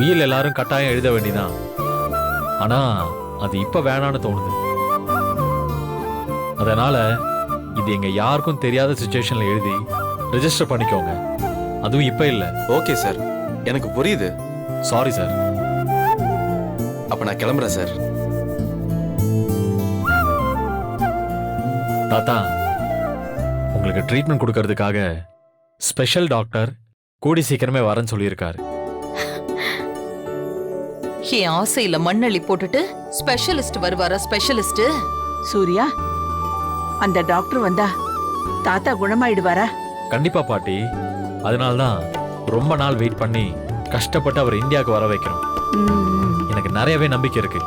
உயில் எல்லாரும் கட்டாயம் எழுத வேண்டிதான் ஆனா அது இப்ப வேணான்னு தோணுது. அதனால இது எங்க யாருக்கும் தெரியாத சுச்சுவேஷன்ல எழுதி ரெஜிஸ்டர் பண்ணிக்கோங்க. அதுவும் இப்ப இல்ல. ஓகே சார் எனக்கு புரியுது. சாரி சார் அப்ப நான் கிளம்புறேன் சார் தாத்தா உங்களுக்கு ட்ரீட்மெண்ட் கொடுக்கறதுக்காக ஸ்பெஷல் டாக்டர் கூடி சீக்கிரமே வரேன்னு சொல்லியிருக்காரு. என் ஆசையில மண்ணள்ளி போட்டுட்டு ஸ்பெஷலிஸ்ட் வருவாரா ஸ்பெஷலிஸ்ட் சூர்யா அந்த டாக்டர் வந்தா தாத்தா குணமாயிடுவாரா? கண்டிப்பா பாட்டி. அதனால்தான் ரொம்ப நாள் வெயிட் பண்ணி கஷ்டப்பட்டு அவர் இந்தியாவுக்கு வர வைக்கிறோம். எனக்கு நிறையவே நம்பிக்கை இருக்கு.